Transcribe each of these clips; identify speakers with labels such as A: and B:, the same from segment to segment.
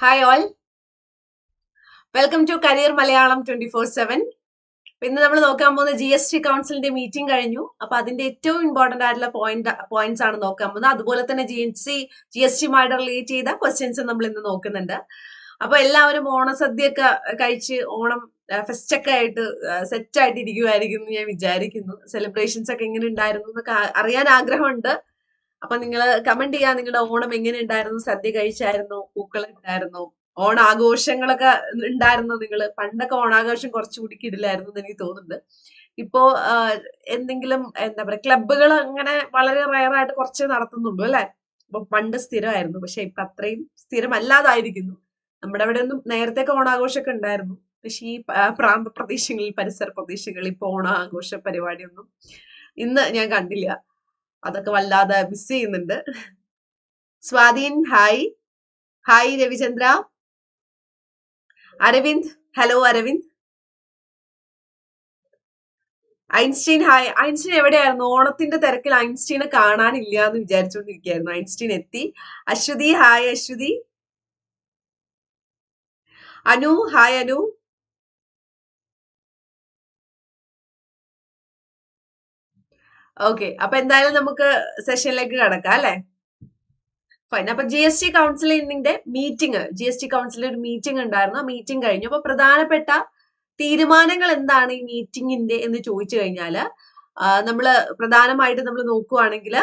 A: Hi all welcome to career Malayalam twenty four seven ഇന്ന് നമ്മൾ നോക്കാൻ പോകുന്ന ജി എസ് ടി കൗൺസിലിന്റെ മീറ്റിംഗ് കഴിഞ്ഞു. അപ്പൊ അതിന്റെ ഏറ്റവും ഇമ്പോർട്ടന്റ് ആയിട്ടുള്ള പോയിന്റ് പോയിന്റ്സ് ആണ് നോക്കാൻ പോകുന്നത്. അതുപോലെ തന്നെ G S C G S ടിയുമായിട്ട് relate ചെയ്ത ക്വസ്റ്റ്യൻസ് നമ്മൾ ഇന്ന് നോക്കുന്നുണ്ട്. അപ്പൊ എല്ലാവരും ഓണസദ്യയൊക്കെ കഴിച്ച് ഓണം ഫെസ്റ്റ് ഒക്കെ ആയിട്ട് സെറ്റ് ആയിട്ട് ഇരിക്കുമായിരിക്കും എന്ന് ഞാൻ വിചാരിക്കുന്നു. സെലിബ്രേഷൻസ് ഒക്കെ എങ്ങനെ ഉണ്ടായിരുന്നു എന്നൊക്കെ അറിയാൻ ആഗ്രഹമുണ്ട്. അപ്പൊ നിങ്ങൾ കമന്റ് ചെയ്യാ നിങ്ങളുടെ ഓണം എങ്ങനെ ഉണ്ടായിരുന്നു സദ്യ കഴിച്ചായിരുന്നു? പൂക്കൾ ഉണ്ടായിരുന്നു ഓണാഘോഷങ്ങളൊക്കെ ഉണ്ടായിരുന്നു നിങ്ങൾ പണ്ടൊക്കെ ഓണാഘോഷം കുറച്ചുകൂടി കിടിലായിരുന്നു എന്ന് എനിക്ക് തോന്നുന്നുണ്ട്. ഇപ്പോ എന്തെങ്കിലും എന്താ പറയാ ക്ലബുകൾ അങ്ങനെ വളരെ റയറായിട്ട് കുറച്ച് നടത്തുന്നുള്ളൂ അല്ലെ? അപ്പൊ പണ്ട് സ്ഥിരമായിരുന്നു. പക്ഷെ ഇപ്പൊ അത്രയും സ്ഥിരമല്ലാതായിരിക്കുന്നു. നമ്മുടെ അവിടെ ഒന്നും നേരത്തെ ഓണാഘോഷമൊക്കെ ഉണ്ടായിരുന്നു. പക്ഷെ ഈ പ്രാന്ത പ്രദേശങ്ങളിൽ പരിസര പ്രദേശങ്ങളിൽ ഇപ്പൊ ഓണാഘോഷ പരിപാടിയൊന്നും ഇന്ന് ഞാൻ കണ്ടില്ല. അതൊക്കെ വല്ലാതെ മിസ് ചെയ്യുന്നുണ്ട്. Swadheen hi hi Ravichandra. Aravind hello Aravind. Einstein hi Einstein എവിടെയായിരുന്നു? ഓണത്തിന്റെ തിരക്കിൽ ഐൻസ്റ്റീനെ കാണാനില്ല എന്ന് വിചാരിച്ചുകൊണ്ടിരിക്കുകയായിരുന്നു ഐൻസ്റ്റീൻ എത്തി. Aswathy hi Aswathy. Anu hi Anu. Okay അപ്പൊ എന്തായാലും നമുക്ക് സെഷനിലേക്ക് കടക്കാം അല്ലെ? ഫൈൻ അപ്പൊ ജി എസ് ടി കൗൺസിലിന്റെ മീറ്റിംഗ് ജി എസ് ടി കൗൺസിലിന്റെ ഒരു മീറ്റിംഗ് ഉണ്ടായിരുന്നു. ആ മീറ്റിംഗ് കഴിഞ്ഞു. അപ്പൊ പ്രധാനപ്പെട്ട തീരുമാനങ്ങൾ എന്താണ് ഈ മീറ്റിംഗിന്റെ എന്ന് ചോദിച്ചു കഴിഞ്ഞാൽ നമ്മൾ പ്രധാനമായിട്ട് നമ്മൾ നോക്കുവാണെങ്കിൽ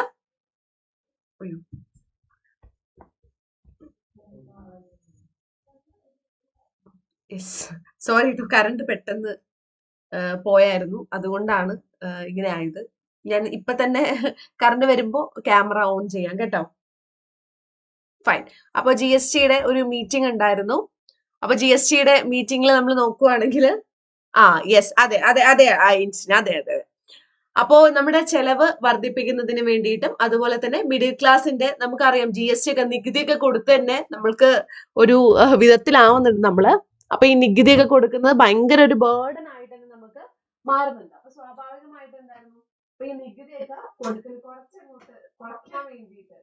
A: സോറി ടു കറണ്ട് പെട്ടെന്ന് പോയായിരുന്നു. അതുകൊണ്ടാണ് ഇങ്ങനെ ആയത്. ഞാൻ ഇപ്പൊ തന്നെ കറണ്ട് വരുമ്പോ ക്യാമറ ഓൺ ചെയ്യാം കേട്ടോ. ഫൈൻ അപ്പൊ ജി എസ് ടിയുടെ ഒരു മീറ്റിംഗ് ഉണ്ടായിരുന്നു. അപ്പൊ ജി എസ് ടിയുടെ മീറ്റിംഗിൽ നമ്മൾ നോക്കുവാണെങ്കിൽ ആ യെസ് അതെ അതെ അതെ ആ ഇൻസിന് അതെ അതെ അപ്പോ നമ്മുടെ ചെലവ് വർദ്ധിപ്പിക്കുന്നതിന് വേണ്ടിയിട്ടും അതുപോലെ തന്നെ മിഡിൽ ക്ലാസിന്റെ നമുക്കറിയാം ജി എസ് ടി ഒക്കെ നികുതിയൊക്കെ കൊടുത്ത് തന്നെ നമ്മൾക്ക് ഒരു വിധത്തിലാവുന്നുണ്ട് നമ്മൾ. അപ്പൊ ഈ നികുതിയൊക്കെ കൊടുക്കുന്നത് ഭയങ്കര ഒരു ബേർഡൻ ആയിട്ട് തന്നെ നമുക്ക് മാറുന്നുണ്ട്. അപ്പൊ എന്തായിരുന്നു അപ്പൊ ഈ നികുതിയൊക്കെ കൊടുക്കൽ കുറച്ചങ്ങോട്ട് കുറയ്ക്കാൻ വേണ്ടിയിട്ട്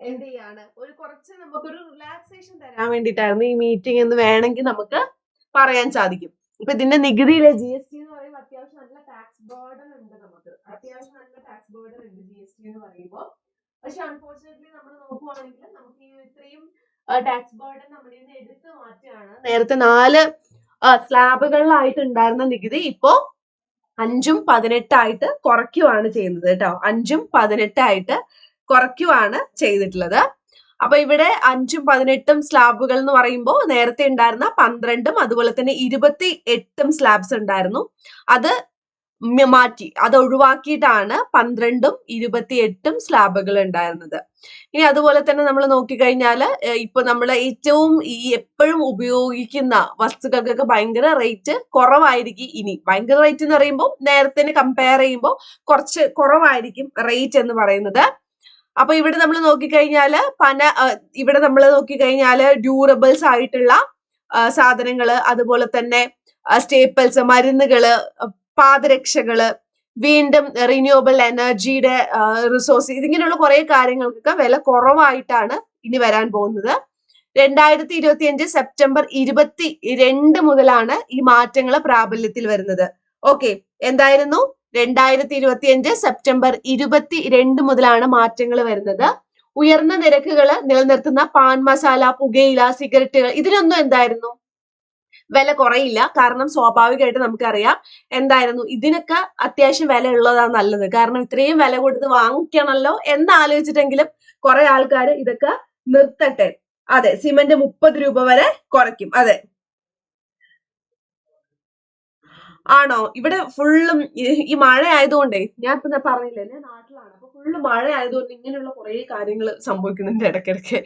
A: എന്ത് ചെയ്യാണ് ഒരു കുറച്ച് നമുക്കൊരു റിലാക്സേഷൻ തരാൻ വേണ്ടിയിട്ടായിരുന്നു ഈ മീറ്റിംഗ് എന്ന് വേണമെങ്കിൽ നമുക്ക് പറയാൻ സാധിക്കും. ഇപ്പൊ ഇതിന്റെ നികുതിയിലെ ജി എസ് ടി എന്ന് പറയുമ്പോൾ അത്യാവശ്യം നല്ല ടാക്സ് ബേർഡൻ ഉണ്ട് നമുക്ക്. അത്യാവശ്യം നല്ല ടാക്സ് ബേർഡൻ ഉണ്ട് ജി എസ് ടി എന്ന് പറയുമ്പോൾ പക്ഷെ അൺഫോർച്ചുനേറ്റ്ലി നമ്മൾ നോക്കുവാണെങ്കിൽ നമുക്ക് ഈ ഇത്രയും ടാക്സ് ബേർഡൻ നമ്മുടെ എടുത്തു മാറ്റുകയാണ്. നേരത്തെ നാല് സ്ലാബുകളിലായിട്ട് ഉണ്ടായിരുന്ന നികുതി ഇപ്പോ അഞ്ചും പതിനെട്ടായിട്ട് കുറയ്ക്കുവാണ് ചെയ്യുന്നത് കേട്ടോ. അഞ്ചും പതിനെട്ടായിട്ട് കുറയ്ക്കുവാണ് ചെയ്തിട്ടുള്ളത്. അപ്പൊ ഇവിടെ അഞ്ചും പതിനെട്ടും സ്ലാബുകൾ എന്ന് പറയുമ്പോൾ നേരത്തെ ഉണ്ടായിരുന്ന പന്ത്രണ്ടും അതുപോലെ തന്നെ ഇരുപത്തി എട്ടും സ്ലാബ്സ് ഉണ്ടായിരുന്നു. അത് മാറ്റി. അത് ഒഴിവാക്കിയിട്ടാണ് പന്ത്രണ്ടും ഇരുപത്തി എട്ടും സ്ലാബുകൾ ഉണ്ടായിരുന്നത്. ഇനി അതുപോലെ തന്നെ നമ്മൾ നോക്കിക്കഴിഞ്ഞാൽ ഇപ്പൊ നമ്മൾ ഏറ്റവും ഈ എപ്പോഴും ഉപയോഗിക്കുന്ന വസ്തുക്കൾക്കൊക്കെ ഭയങ്കര റേറ്റ് കുറവായിരിക്കും ഇനി. ഭയങ്കര റേറ്റ് എന്ന് പറയുമ്പോൾ നേരത്തെ കമ്പയർ ചെയ്യുമ്പോൾ കുറച്ച് കുറവായിരിക്കും റേറ്റ് എന്ന് പറയുന്നത്. അപ്പൊ ഇവിടെ നമ്മൾ നോക്കിക്കഴിഞ്ഞാൽ പന ഇവിടെ നമ്മൾ നോക്കിക്കഴിഞ്ഞാൽ ഡ്യൂറബിൾസ് ആയിട്ടുള്ള സാധനങ്ങൾ അതുപോലെ തന്നെ സ്റ്റേപ്പിൾസ് മരുന്നുകൾ പാദരക്ഷകൾ വീണ്ടും റിന്യൂവബിൾ എനർജിയുടെ റിസോഴ്സ് ഇതിങ്ങനെയുള്ള കുറെ കാര്യങ്ങൾക്കൊക്കെ വില കുറവായിട്ടാണ് ഇനി വരാൻ പോകുന്നത്. രണ്ടായിരത്തി ഇരുപത്തി അഞ്ച് സെപ്റ്റംബർ ഇരുപത്തി രണ്ട് മുതലാണ് ഈ മാറ്റങ്ങൾ പ്രാബല്യത്തിൽ വരുന്നത്. ഓക്കെ എന്തായിരുന്നു? രണ്ടായിരത്തി ഇരുപത്തി അഞ്ച് സെപ്റ്റംബർ ഇരുപത്തി രണ്ട് മുതലാണ് മാറ്റങ്ങൾ വരുന്നത്. ഉയർന്ന നിരക്കുകൾ നിലനിർത്തുന്ന പാൻ മസാല പുകയില സിഗരറ്റുകൾ ഇതിനൊന്നും എന്തായിരുന്നു? വില കുറയില്ല. കാരണം സ്വാഭാവികമായിട്ട് നമുക്കറിയാം എന്തായിരുന്നു? ഇതിനൊക്കെ അത്യാവശ്യം വില ഉള്ളതാണ് നല്ലത്. കാരണം ഇത്രയും വില കൊടുത്ത് വാങ്ങിക്കണമല്ലോ എന്ന് ആലോചിച്ചിട്ടെങ്കിലും കുറെ ആൾക്കാർ ഇതൊക്കെ നിർത്തട്ടെ. അതെ സിമന്റ് മുപ്പത് രൂപ വരെ കുറയ്ക്കും. അതെ. ആണോ? ഇവിടെ ഫുള്ളും ഈ മഴ ആയതുകൊണ്ടേ ഞാൻ ഇപ്പൊ പറഞ്ഞില്ലേ നാട്ടിലാണ്. ഫുള്ള് മഴ ആയതുകൊണ്ട് ഇങ്ങനെയുള്ള കുറെ കാര്യങ്ങൾ സംഭവിക്കുന്നുണ്ട് ഇടയ്ക്കിടയ്ക്ക്.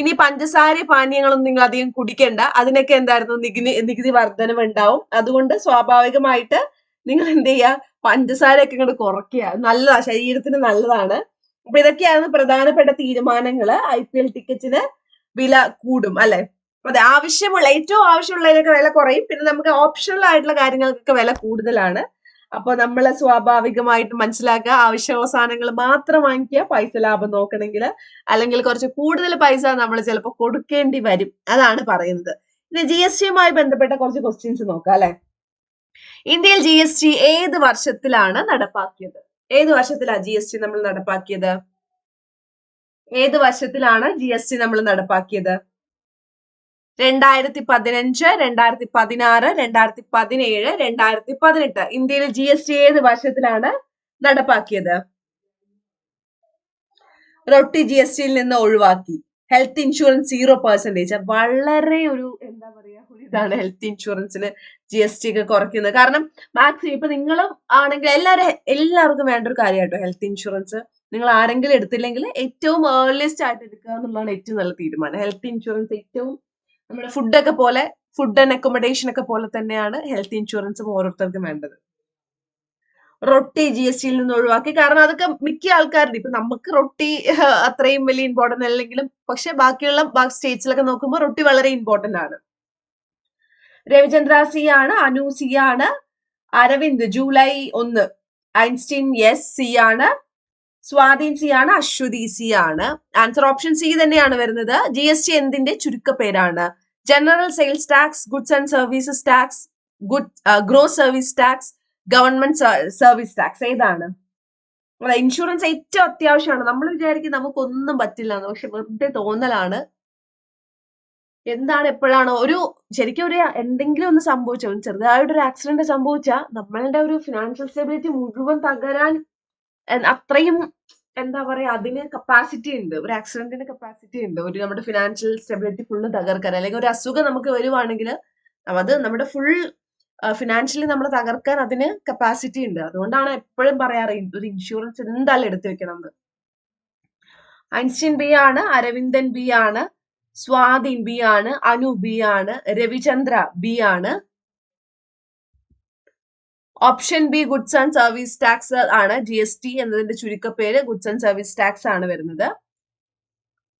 A: ഇനി പഞ്ചസാര പാനീയങ്ങളൊന്നും നിങ്ങൾ അധികം കുടിക്കണ്ട. അതിനൊക്കെ എന്തായിരുന്നു? നികുതി നികുതി വർധനവ് ഉണ്ടാവും. അതുകൊണ്ട് സ്വാഭാവികമായിട്ട് നിങ്ങൾ എന്ത് ചെയ്യുക? പഞ്ചസാരയൊക്കെ ഇങ്ങോട്ട് കുറയ്ക്കുക. നല്ലതാ ശരീരത്തിന് നല്ലതാണ്. അപ്പൊ ഇതൊക്കെയാണ് പ്രധാനപ്പെട്ട തീരുമാനങ്ങൾ. ഐ പി എൽ ടിക്കറ്റിന് വില കൂടും അല്ലെ? അതെ ആവശ്യമുള്ള ഏറ്റവും ആവശ്യമുള്ളതിനൊക്കെ വില കുറയും. പിന്നെ നമുക്ക് ഓപ്ഷണൽ ആയിട്ടുള്ള കാര്യങ്ങൾക്കൊക്കെ വില കൂടുതലാണ്. അപ്പൊ നമ്മൾ സ്വാഭാവികമായിട്ട് മനസ്സിലാക്കുക ആവശ്യാവസാനങ്ങൾ മാത്രം വാങ്ങിക്കുക പൈസ ലാഭം നോക്കണമെങ്കിൽ അല്ലെങ്കിൽ കുറച്ച് കൂടുതൽ പൈസ നമ്മൾ ചിലപ്പോൾ കൊടുക്കേണ്ടി വരും. അതാണ് പറയുന്നത്. ഇനി ജി എസ് ടിയുമായി ബന്ധപ്പെട്ട കുറച്ച് ക്വസ്റ്റ്യൻസ് നോക്കാം അല്ലെ? ഇന്ത്യയിൽ ജി എസ് ടി ഏത് വർഷത്തിലാണ് നടപ്പാക്കിയത്? ഏത് വർഷത്തിലാണ് ജി എസ് ടി നമ്മൾ നടപ്പാക്കിയത്? ഏത് വർഷത്തിലാണ് ജി എസ് ടി നമ്മൾ നടപ്പാക്കിയത്? രണ്ടായിരത്തി പതിനഞ്ച് രണ്ടായിരത്തി പതിനാറ് രണ്ടായിരത്തി പതിനേഴ് രണ്ടായിരത്തി പതിനെട്ട് ഇന്ത്യയിൽ ജി എസ് ടി ഏത് വർഷത്തിലാണ് നടപ്പാക്കിയത്? റൊട്ടി ജി എസ് ടിയിൽ നിന്ന് ഒഴിവാക്കി. ഹെൽത്ത് ഇൻഷുറൻസ് സീറോ പെർസെന്റേജ് വളരെ ഒരു എന്താ പറയാ ഒരു ഇതാണ് ഹെൽത്ത് ഇൻഷുറൻസിന് ജി എസ് ടി ഒക്കെ കുറയ്ക്കുന്നത്. കാരണം മാക്സിമം ഇപ്പൊ നിങ്ങളും ആണെങ്കിൽ എല്ലാവരും എല്ലാവർക്കും വേണ്ട ഒരു കാര്യമായിട്ടോ ഹെൽത്ത് ഇൻഷുറൻസ് നിങ്ങൾ ആരെങ്കിലും എടുത്തില്ലെങ്കിൽ ഏറ്റവും ഏർലിയസ്റ്റ് ആയിട്ട് എടുക്കുക എന്നുള്ളതാണ് ഏറ്റവും നല്ല തീരുമാനം. ഹെൽത്ത് ഇൻഷുറൻസ് ഏറ്റവും നമ്മുടെ ഫുഡൊക്കെ പോലെ ഫുഡ് ആൻഡ് അക്കോമഡേഷൻ ഒക്കെ പോലെ തന്നെയാണ് ഹെൽത്ത് ഇൻഷുറൻസും ഓരോരുത്തർക്കും വേണ്ടത്. റൊട്ടി ജി എസ് ടിയിൽ നിന്ന് ഒഴിവാക്കി. കാരണം അതൊക്കെ മിക്ക ആൾക്കാരുടെ ഇപ്പൊ നമുക്ക് റൊട്ടി അത്രയും വലിയ ഇമ്പോർട്ടന്റ് അല്ലെങ്കിലും പക്ഷെ ബാക്കിയുള്ള സ്റ്റേറ്റ്സിലൊക്കെ നോക്കുമ്പോൾ റൊട്ടി വളരെ ഇമ്പോർട്ടന്റ് ആണ്. രവിചന്ദ്ര സി ആണ് അനു സി ആണ് അരവിന്ദ് ജൂലൈ ഒന്ന്. ഐൻസ്റ്റീൻ എസ് സി ആണ് സ്വാധീൻ സി ആണ് അശ്വതി സി ആണ് ആൻസർ ഓപ്ഷൻ സി തന്നെയാണ് വരുന്നത്. ജി എസ് ടി എന്തിന്റെ ചുരുക്കപ്പേരാണ്? General sales tax goods and services tax good gross service tax government service tax ഏതാണ്? ഇൻഷുറൻസ് ഏറ്റവും അത്യാവശ്യമാണ്. നമ്മൾ വിചാരിക്കും നമുക്കൊന്നും പറ്റില്ല പക്ഷെ വെറുതെ തോന്നലാണ്. എന്താണ് എപ്പോഴാണ്? ഒരു ശരിക്കും ഒരു എന്തെങ്കിലും ഒന്ന് സംഭവിച്ചോ ചെറുതായിട്ടൊരു ആക്സിഡന്റ് സംഭവിച്ചാൽ നമ്മളുടെ ഒരു ഫിനാൻഷ്യൽ സ്റ്റെബിലിറ്റി മുഴുവൻ തകരാൻ അത്രയും എന്താ പറയാ അതിന് കപ്പാസിറ്റി ഉണ്ട്. ഒരു ആക്സിഡന്റിന് കപ്പാസിറ്റി ഉണ്ട്. ഒരു നമ്മുടെ ഫിനാൻഷ്യൽ സ്റ്റെബിലിറ്റി ഫുള്ള് തകർക്കാൻ അല്ലെങ്കിൽ ഒരു അസുഖം നമുക്ക് വരുവാണെങ്കിൽ അത് നമ്മുടെ ഫുൾ ഫിനാൻഷ്യലി നമ്മൾ തകർക്കാൻ അതിന് കപ്പാസിറ്റി ഉണ്ട്. അതുകൊണ്ടാണ് എപ്പോഴും പറയാറ് ഒരു ഇൻഷുറൻസ് എന്തായാലും എടുത്തു വെക്കണം എന്ന് ഐൻസ്റ്റീൻ ബി ആണ് അരവിന്ദൻ ബി ആണ് സ്വാതിൻ ബി ആണ് അനു ബി ആണ് രവിചന്ദ്ര ബി ആണ്. Option B goods and service tax ആണ് ജി എസ് ടി എന്നതിന്റെ ചുരുക്കപ്പേര്. ഗുഡ്സ് ആൻഡ് സർവീസ് ടാക്സ് ആണ് വരുന്നത്.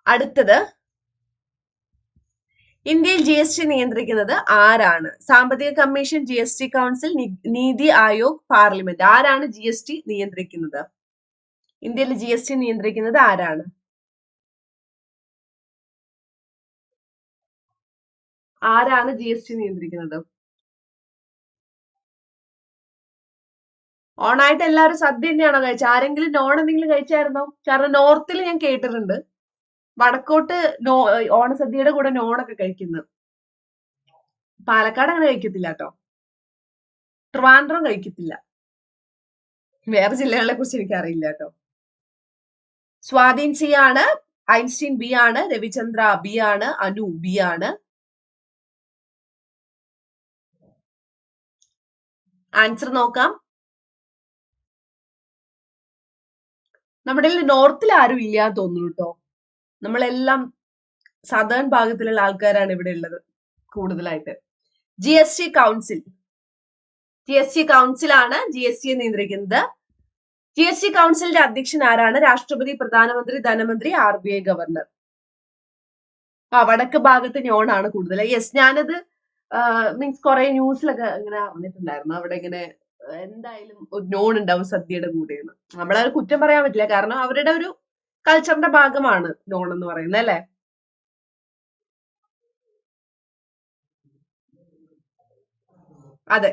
A: അടുത്തത് ഇന്ത്യയിൽ ജി എസ് ടി നിയന്ത്രിക്കുന്നത് ആരാണ്? സാമ്പത്തിക commission G S T council Niti Aayog parliament ആരാണ് ജി എസ് ടി നിയന്ത്രിക്കുന്നത്? ഇന്ത്യയിൽ ജി എസ് ടി നിയന്ത്രിക്കുന്നത് ആരാണ്? ആരാണ് ജി എസ് ടി നിയന്ത്രിക്കുന്നത്? ഓണായിട്ട് എല്ലാവരും സദ്യ തന്നെയാണോ കഴിച്ചത്? ആരെങ്കിലും നോൺ എന്തെങ്കിലും കഴിച്ചായിരുന്നോ? കാരണം നോർത്തിൽ ഞാൻ കേട്ടിട്ടുണ്ട്. വടക്കോട്ട് നോ ഓണസദ്യയുടെ കൂടെ നോണൊക്കെ കഴിക്കുന്നത്. പാലക്കാട് അങ്ങനെ കഴിക്കത്തില്ല കേട്ടോ. ട്രിവാൻഡ്രം കഴിക്കത്തില്ല. വേറെ ജില്ലകളെ കുറിച്ച് എനിക്ക് അറിയില്ല കേട്ടോ. സ്വാധീൻ സി ആണ് ഐൻസ്റ്റീൻ ബി ആണ് രവിചന്ദ്ര ബി ആണ് അനു ബി ആണ്. ആൻസർ നോക്കാം. നമ്മുടെ നോർത്തിൽ ആരും ഇല്ല തോന്നുന്നു കേട്ടോ നമ്മളെല്ലാം സദേൺ ഭാഗത്തിലുള്ള ആൾക്കാരാണ് ഇവിടെ ഉള്ളത് കൂടുതലായിട്ട്. G S T council G S T കൗൺസിലാണ് G S ടിയെ നിയന്ത്രിക്കുന്നത്. ജി എസ് ടി കൗൺസിലിന്റെ അധ്യക്ഷൻ ആരാണ്? രാഷ്ട്രപതി പ്രധാനമന്ത്രി ധനമന്ത്രി ആർ ബി ഐ ഗവർണർ. ആ വടക്ക് ഭാഗത്ത് നോണാണ് കൂടുതൽ യെസ് ഞാനത് മീൻസ് കുറെ ന്യൂസിലൊക്കെ ഇങ്ങനെ അറിഞ്ഞിട്ടുണ്ടായിരുന്നു അവിടെ ഇങ്ങനെ എന്തായാലും ഒരു നോൺ ഉണ്ടാവും സദ്യയുടെ കൂടെയെന്ന് നമ്മളെ കുറ്റം പറയാൻ പറ്റില്ല. കാരണം അവരുടെ ഒരു കൾച്ചറിന്റെ ഭാഗമാണ് നോൺ എന്ന് പറയുന്നത് അല്ലെ? അതെ.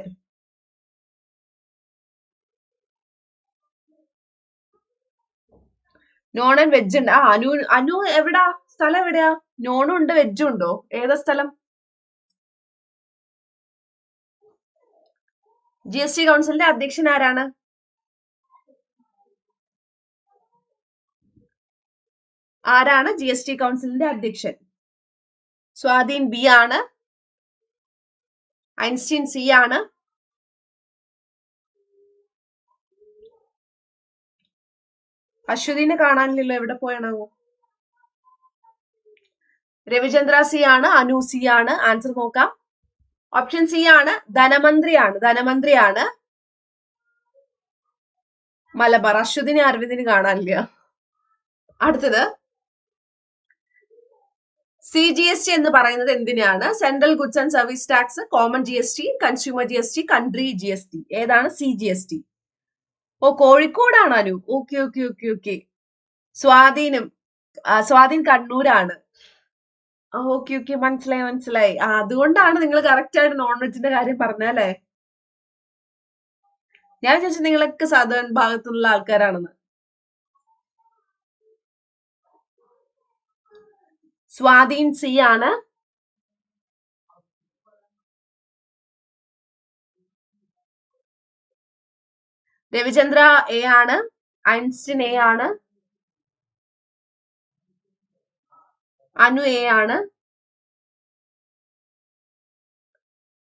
A: നോൺ ആൻഡ് വെജ് ഉണ്ട്. ആ അനു അനു എവിടാ? സ്ഥലം എവിടെയാ? നോണും ഉണ്ട് വെജും ഉണ്ടോ? ഏതാ സ്ഥലം? ജി എസ് ടി കൗൺസിലിന്റെ അധ്യക്ഷൻ ആരാണ്? ആരാണ് ജി എസ് ടി കൗൺസിലിന്റെ അധ്യക്ഷൻ? സ്വാധീൻ ബി ആണ്. ഐൻസ്റ്റീൻ സി ആണ്. അശ്വതിനെ കാണാനില്ലല്ലോ എവിടെ പോയാണാവോ? രവിചന്ദ്ര സി ആണ് അനു സി ആണ്. ആൻസർ നോക്കാം. ഓപ്ഷൻ സി ആണ് ധനമന്ത്രിയാണ്. ധനമന്ത്രിയാണ് മലബാർ. അശ്വതിനെ അരവിന്ദിന് കാണാനില്ല. അടുത്തത് സി ജി എസ് ടി എന്ന് പറയുന്നത് എന്തിനാണ് central goods and service tax common G S T consumer G S T country G S T ഏതാണ് സി ജി എസ് ടി ഓ കോഴിക്കോടാണ് Anu. Okay okay okay okay സ്വാധീനം സ്വാധീൻ കണ്ണൂരാണ്. Okay okay. മനസ്സിലായി മനസ്സിലായി. ആ അതുകൊണ്ടാണ് നിങ്ങൾ കറക്റ്റ് ആയിട്ട് നോൺ വെജിന്റെ കാര്യം പറഞ്ഞല്ലേ ഞാൻ ചോദിച്ചു നിങ്ങളൊക്കെ സാധാരണ ഭാഗത്തുള്ള ആൾക്കാരാണെന്ന്. സ്വാധീൻ സി ആണ്. രവിചന്ദ്ര എ ആണ്. ഐൻസ്റ്റിൻ എ ആണ്. അനു എ ആണ്.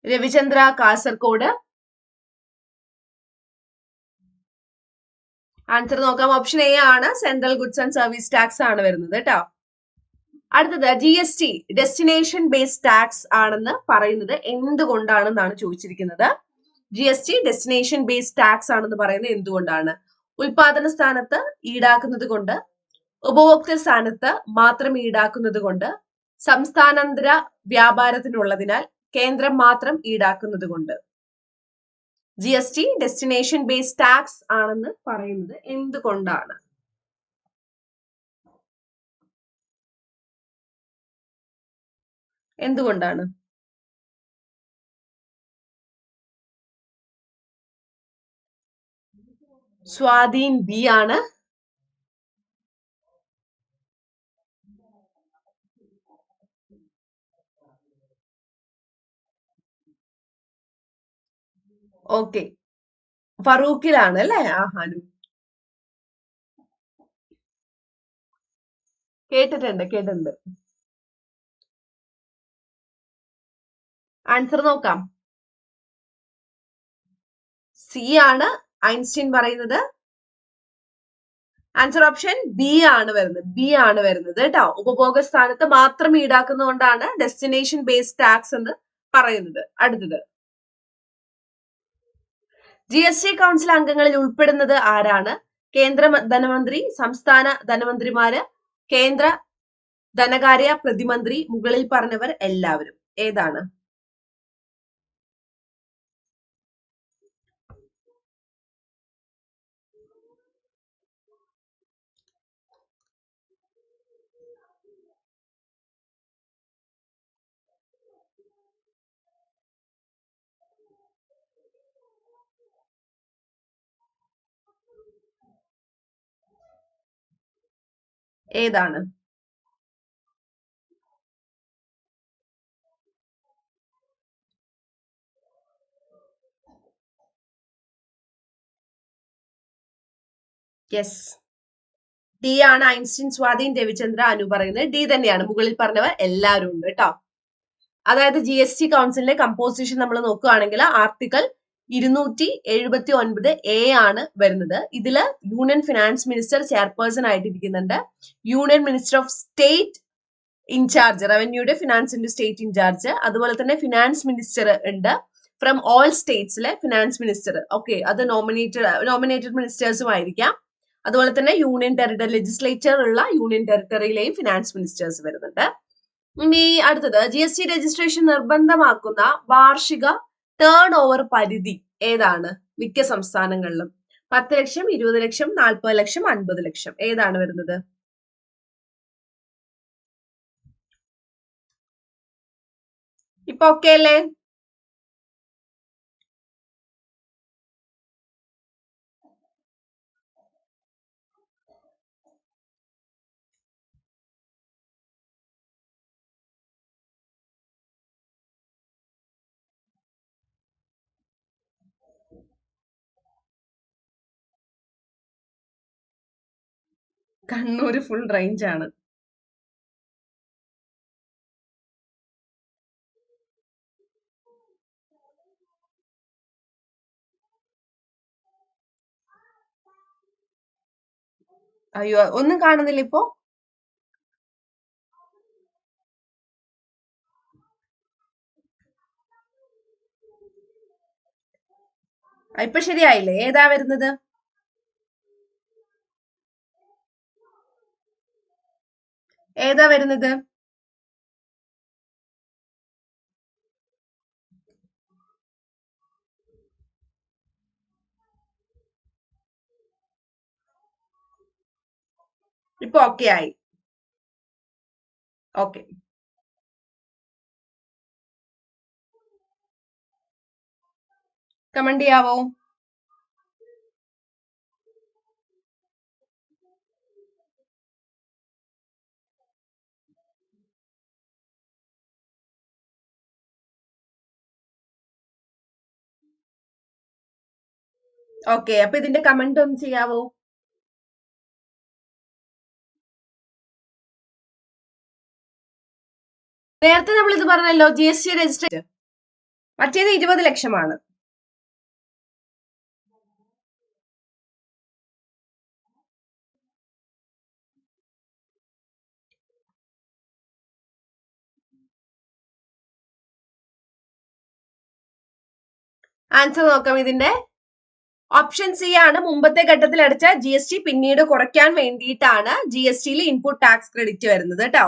A: രവിചന്ദ്ര കാസർകോട്. ആൻസർ നോക്കാം. ഓപ്ഷൻ എ ആണ്. Central goods and service tax ആണ് വരുന്നത് കേട്ടോ അടുത്തത് G S T destination based tax ആണെന്ന് പറയുന്നത് എന്തുകൊണ്ടാണെന്നാണ് ചോദിച്ചിരിക്കുന്നത്? G S T destination based tax ആണെന്ന് പറയുന്നത് എന്തുകൊണ്ടാണ്? ഉൽപാദന സ്ഥാനത്ത് ഈടാക്കുന്നത് കൊണ്ട് ഉപഭോക്തൃ സ്ഥാനത്ത് മാത്രം ഈടാക്കുന്നത് കൊണ്ട് സംസ്ഥാനാന്തര വ്യാപാരത്തിനുള്ളതിനാൽ കേന്ദ്രം മാത്രം ഈടാക്കുന്നത് കൊണ്ട്. G S T destination based tax ആണെന്ന് പറയുന്നത് എന്തുകൊണ്ടാണ്? എന്തുകൊണ്ടാണ്? സ്വാധീൻ ബി ആണ്. ഓക്കെ. ഫറൂഖിലാണ് അല്ലേ? ആ ഹനു കേട്ടിട്ടുണ്ട് കേട്ടിട്ടുണ്ട്. ആൻസർ നോക്കാം. സി ആണ്. ഐൻസ്റ്റീൻ പറയുന്നത് ആൻസർ ഓപ്ഷൻ ബി ആണ് വരുന്നത്. ബി ആണ് വരുന്നത് കേട്ടോ ഉപഭോഗ സ്ഥാനത്ത് മാത്രം ഈടാക്കുന്നതുകൊണ്ടാണ് ഡെസ്റ്റിനേഷൻ ബേസ്ഡ് ടാക്സ് എന്ന് പറയുന്നത്. അടുത്തത്. ജി എസ് ടി കൗൺസിൽ അംഗങ്ങളിൽ ഉൾപ്പെടുന്നത് ആരാണ്? കേന്ദ്ര ധനമന്ത്രി സംസ്ഥാന ധനമന്ത്രിമാര് കേന്ദ്ര ധനകാര്യ പ്രതിമന്ത്രി മുകളിൽ പറഞ്ഞവർ എല്ലാവരും. ഏതാണ്? ഏതാണ്? യെസ് ഡി ആണ് ഐൻസ്റ്റീൻ സ്വാധീൻ രവിചന്ദ്ര അനു പറയുന്നത്. ഡി തന്നെയാണ്. മുകളിൽ പറഞ്ഞവ എല്ലാവരും ഉണ്ട് കേട്ടോ അതായത് ജി എസ് ടി കൗൺസിലിന്റെ കമ്പോസിഷൻ നമ്മൾ നോക്കുകയാണെങ്കിൽ ആർട്ടിക്കൽ ഇരുന്നൂറ്റി എഴുപത്തി ഒൻപത് എ ആണ് വരുന്നത്. ഇതിൽ union finance minister chairperson ആയിട്ടിരിക്കുന്നുണ്ട്. Union minister of state in charge റവന്യൂയുടെ ഫിനാൻസിന്റെ സ്റ്റേറ്റ് ഇൻചാർജ് അതുപോലെ തന്നെ ഫിനാൻസ് മിനിസ്റ്റർ ഉണ്ട്. ഫ്രം ഓൾ സ്റ്റേറ്റ്സിലെ ഫിനാൻസ് മിനിസ്റ്റർ ഓക്കെ അത് നോമിനേറ്റഡ് നോമിനേറ്റഡ് മിനിസ്റ്റേഴ്സും ആയിരിക്കാം. അതുപോലെ തന്നെ യൂണിയൻ ടെറിട്ടറി ലെജിസ്ലേച്ചർ ഉള്ള യൂണിയൻ ടെറിട്ടറിയിലെയും ഫിനാൻസ് മിനിസ്റ്റേഴ്സ് വരുന്നുണ്ട്. ഇനി അടുത്തത് ജി എസ് ടി രജിസ്ട്രേഷൻ നിർബന്ധമാക്കുന്ന വാർഷിക ടേൺ ഓവർ പരിധി ഏതാണ്? മിക്ക സംസ്ഥാനങ്ങളിലും. പത്ത് ലക്ഷം ഇരുപത് ലക്ഷം നാൽപ്പത് ലക്ഷം അൻപത് ലക്ഷം. ഏതാണ് വരുന്നത്? ഇപ്പൊ ഓക്കെ അല്ലേ? കണ്ണൂര് ഫുൾ റേഞ്ചാണ് അയ്യോ ഒന്നും കാണുന്നില്ല ഇപ്പോ? ഇപ്പൊ ശരിയായില്ലേ? ഏതാ വരുന്നത്? ഏതാ വരുന്നത്? ഇപ്പൊ ഓക്കെ ആയി. Okay comment ചെയ്യാവോ? ഓക്കെ അപ്പൊ ഇതിന്റെ കമന്റ് ഒന്ന് ചെയ്യാവോ? നേരത്തെ നമ്മൾ ഇത് പറഞ്ഞല്ലോ ജി എസ് ടി രജിസ്റ്റർ മറ്റേത് ഇരുപത് ലക്ഷമാണ്. ആൻസർ നോക്കാം ഇതിന്റെ. ഓപ്ഷൻ സി ആണ് മുമ്പത്തെ ഘട്ടത്തിൽ അടച്ച ജി എസ് ടി പിന്നീട് കുറയ്ക്കാൻ വേണ്ടിയിട്ടാണ് ജി എസ് ടിയിൽ ഇൻപുട്ട് ടാക്സ് ക്രെഡിറ്റ് വരുന്നത് കേട്ടോ